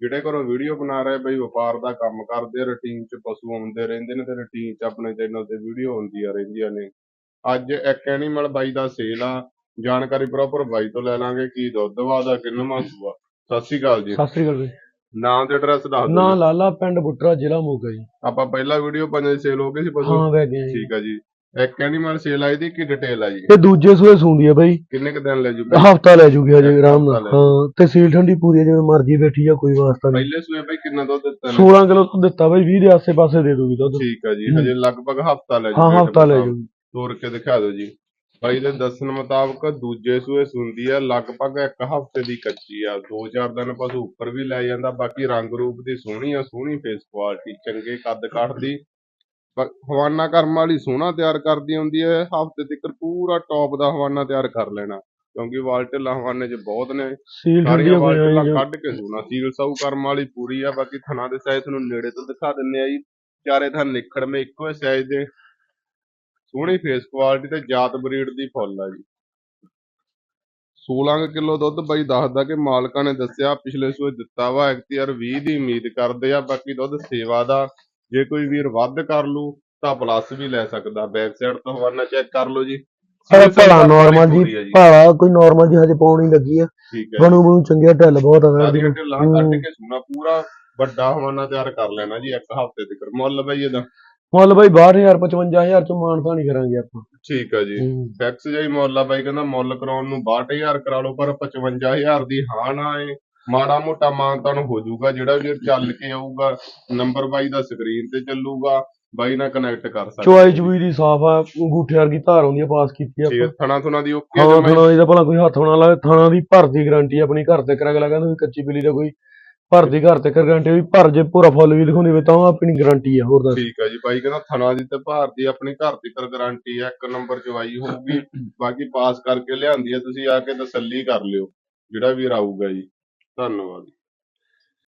ਜਿਹੜੇ ਘਰੋਂ ਵੀਡੀਓ ਬਣਾ ਰਹੇ ਬਈ ਵਪਾਰ ਦਾ ਕੰਮ ਕਰਦੇ ਰੁਟੀਨ 'ਚ ਪਸ਼ੂ ਆਉਂਦੇ ਰਹਿੰਦੇ ਨੇ ਤੇ ਰੁਟੀਨ 'ਚ ਆਪਣੇ ਚੈਨਲ ਤੇ ਵੀਡੀਓ ਆਉਂਦੀਆਂ ਰਹਿੰਦੀਆਂ ਨੇ। ਅੱਜ ਇੱਕ ਐਨੀਮਲ ਬਾਈ ਦਾ ਸੇਲ ਆ ਜਾਣਕਾਰੀ ਪ੍ਰੋਪਰ ਬਾਈ ਤੋਂ ਲੈ ਲਾਂਗੇ ਕੀ ਦੁੱਧ ਵਾਦਾ ਕਿੰਨਵਾਂ ਸੂਆ ਸਤਿ ਸ਼੍ਰੀ ਅਕਾਲ ਜੀ। ਸਤਿ ਸ੍ਰੀ ਅਕਾਲ ਜੀ। ਨਾਮ ਤੇ ਐਡਰੈਸ ਦੱਸ ਦਿਓ ਜੀ। ਲਾਲਾ ਪਿੰਡ ਬੁੱਟਰਾ ਜ਼ਿਲ੍ਹਾ ਮੋਗਾ ਜੀ। ਆਪਾਂ ਪਹਿਲਾ ਵੀਡੀਓ ਪੰਜ ਸੇਲ ਹੋ ਗਈ ਸੀ ਪਸ਼ੂ? ਹਾਂ ਵੈ ਗਏ ਜੀ। ਠੀਕ ਆ ਜੀ। ਇੱਕ ਐਨੀਮਲ ਸੇਲ ਆਈ ਦੀ ਕੀ ਡਿਟੇਲ ਆ ਜੀ ਤੇ ਦੂਜੇ ਸੂਏ ਸੂੰਦੀ ਆ ਬਈ। ਕਿੰਨੇ ਕ ਦਿਨ ਲੈ ਜੂ ਹਫਤਾ ਲੈ ਜੂਗੀ ਹਜੇ ਆਰਾਮ ਨਾਲ। ਹਾਂ ਤੇ ਸੀਲ ਠੰਡੀ ਪੂਰੀ ਆ ਜਿਵੇਂ ਮਰਜ਼ੀ ਬੈਠੀ ਆ ਕੋਈ ਵਾਸਤਾ ਨਹੀਂ। ਪਹਿਲੇ ਸੂਏ ਬਈ ਕਿੰਨਾ ਦੁੱਧ ਦਿੱਤਾ ਨੇ? 16 ਕਿਲੋ ਤੋਂ ਦਿੱਤਾ ਬਈ 20 ਦੇ ਆਸੇ ਪਾਸੇ ਦੇ ਦੂਗੀ ਦੁੱਧ। ਠੀਕ ਆ ਜੀ। ਹਜੇ ਲਗਭਗ ਹਫਤਾ ਲੈ ਜੂ ਹਾਂ ਹਫਤਾ ਲੈ ਜੂਗੀ। ਤੋਰ ਕੇ ਦਿਖਾ ਦਿਓ ਜੀ। ਬਾਈ ਦੇ ਦੱਸਣ ਮੁਤਾਬਕ ਦੂਜੇ ਸੂਏ ਸੁੰਦੀ ਆ ਲਗਭਗ ਇੱਕ ਹਫ਼ਤੇ ਦੀ ਕੱਚੀ ਆ। ਦੋ ਚਾਰ ਦਿਨ ਪਸ਼ੂ ਉੱਪਰ ਵੀ ਲੈ ਜਾਂਦਾ ਬਾਕੀ ਰੰਗ ਰੂਪ ਦੀ ਸੋਹਣੀ ਆ ਸੋਹਣੀ ਫੇਸ ਕੁਆਲਿਟੀ ਚੰਗੇ ਕੱਦ ਕਾਠ ਦੀ ਹਵਾਨਾ ਕਰਮ ਵਾਲੀ ਸੋਹਣਾ ਤਿਆਰ ਕਰਦੀ ਹੁੰਦੀ ਹੈ ਹਫ਼ਤੇ ਤੱਕ ਪੂਰਾ ਟੌਪ ਦਾ ਹਵਾਨਾ ਤਿਆਰ ਕਰ ਲੈਣਾ। ਕਿਉਂਕਿ ਵਾਲਟੇਲਾ ਹਵਾਨੇ 'ਚ ਬਹੁਤ ਨੇ। ਸੀਲ ਸਾਰੀਆਂ ਵਾਲਟੇਲਾ ਕੱਢ ਕੇ ਸੋਹਣਾ ਸੀਲ ਸਾਊ ਕਰਮ ਵਾਲੀ ਪੂਰੀ ਆ ਬਾਕੀ ਥਣਾ ਦੇ ਸਾਈਜ਼ ਤੁਹਾਨੂੰ ਨੇੜੇ ਤੋਂ ਦਿਖਾ ਦਿੰਨੇ ਆ ਜੀ। ਚਾਰੇ ਥਣ ਨਿਖੜਵੇਂ ਇੱਕੋ ਸਾਈਜ਼ ਦੇ। ਸੋਹਣੀ ਫੇਸ ਕੁਆਲਿਟੀ ਤੇ ਜਾਤ ਬਰੀਡ ਦੀ ਫੁੱਲ ਆ ਜੀ। 16 ਕਿਲੋ ਦੁੱਧ ਬਾਈ ਦੱਸਦਾ ਕਿ ਮਾਲਕਾਂ ਨੇ ਦੱਸਿਆ ਪਿਛਲੇ ਸੂਏ ਦਿੱਤਾ ਵਾ ਐਕਟੀਆਰ 20 ਦੀ ਉਮੀਦ ਕਰਦੇ ਆ ਬਾਕੀ ਦੁੱਧ ਸੇਵਾ ਦਾ। ਜੇ ਕੋਈ ਵੀਰ ਵੱਧ ਕਰ ਲੂ ਤਾਂ ਪਲੱਸ ਵੀ ਲੈ ਸਕਦਾ ਬੈਕ ਸਾਈਡ ਤੋਂ ਹਵਾਨਾ ਚੈੱਕ ਕਰ ਲਓ ਜੀ। ਪਰ ਭਲਾ ਨਾਰਮਲ ਜੀ ਭਾਲਾ ਕੋਈ ਨਾਰਮਲ ਜੀ ਹਜੇ ਪਾਉਣੀ ਲੱਗੀ ਆ। ਬਣੂ ਬਣੂ ਚੰਗਿਆ ਢਿੱਲ ਬਹੁਤ ਆ ਸਾਡੀ ਇਹਦੀ। ਢਿੱਲਾਂ ਕੱਢ ਕੇ ਸੋਨਾ ਪੂਰਾ ਵੱਡਾ ਹਵਾਨਾ ਤਿਆਰ ਕਰ ਲੈਣਾ ਜੀ ਇੱਕ ਹਫ਼ਤੇ ਤੱਕ। ਮੁੱਲ ਬਈ ਇਹਦਾ। ਮੁੱਲ ਬਈ 62000 55000 ਚ ਮਾਨਸਾ ਨਹੀਂ ਕਰਾਂਗੇ ਆਪਾਂ। ਠੀਕ ਆ ਜੀ। ਫਿਕਸ ਜਾਈ ਮੁੱਲ ਬਾਈ ਕਹਿੰਦਾ ਮੁੱਲ ਕਰਾਉਣ ਨੂੰ 62000 ਕਰਾ ਲਓ ਪਰ 55000 ਦੀ ਹਾਂ ਨਾ ਏ ਮਾੜਾ ਮੋਟਾ ਮਾਨਤਾ ਨੂੰ ਹੋ ਜਾਊਗਾ ਜਿਹੜਾ ਵੀਰ ਚੱਲ ਕੇ ਆਊਗਾ ਨੰਬਰ ਬਾਈ ਦਾ ਸਕਰੀਨ ਤੇ ਚੱਲੂਗਾ ਬਾਈ ਨਾਲ ਕਨੈਕਟ ਕਰ ਸਕਦੇ ਚੁਆਈ ਚੁਈ ਦੀ ਸਾਫ਼ ਆ ਅੰਗੂਠੇ ਵਰਗੀ ਧਾਰ ਆਉਂਦੀ ਆ ਪਾਸ ਕੀਤੀ ਆ ਠੀਕ ਥਣਾ ਥੁਣਾ ਦੀ ਓਕੇ ਹਾਂ ਥਾਣਾ ਦੀ ਤਾਂ ਭਲਾ ਕੋਈ ਹੱਥ ਨਾ ਲਾਵੇ ਥਾਣਾ ਦੀ ਭਰਦੀ ਗਾਰੰਟੀ ਆਪਣੀ ਘਰ ਤੇ ਕਰ ਅਗਲਾ ਕਹਿੰਦਾ ਵੀ ਕੱਚੀ ਬਿੱਲੀ ਦਾ ਕੋਈ ਭਰਦੀ ਘਰ ਤੇ ਗਾਰੰਟੀ ਵੀ ਭਰ ਜੇ ਪੂਰਾ ਫੁੱਲ ਵੀ ਦਿਖਾਉਂਦੀ ਹੋਵੇ ਤਾਂ ਆਪਣੀ ਗਾਰੰਟੀ ਆ ਹੋਰ ਦੱਸ। ਠੀਕ ਆ ਜੀ ਬਾਈ ਕਹਿੰਦਾ ਥਣਾ ਦੀ ਤੇ ਭਾਰ ਦੀ ਆਪਣੀ ਘਰ ਦੀ ਕਰ ਗਾਰੰਟੀ ਆ ਇੱਕ ਨੰਬਰ ਚਵਾਈ ਹੋਊਗੀ ਬਾਕੀ ਪਾਸ ਕਰਕੇ ਲਿਆਂਦੀ ਆ ਤੁਸੀਂ ਆ ਕੇ ਤਸੱਲੀ ਕਰ ਲਿਓ ਜਿਹੜਾ ਵੀਰ ਆਊਗਾ ਜੀ। ਧੰਨਵਾਦ।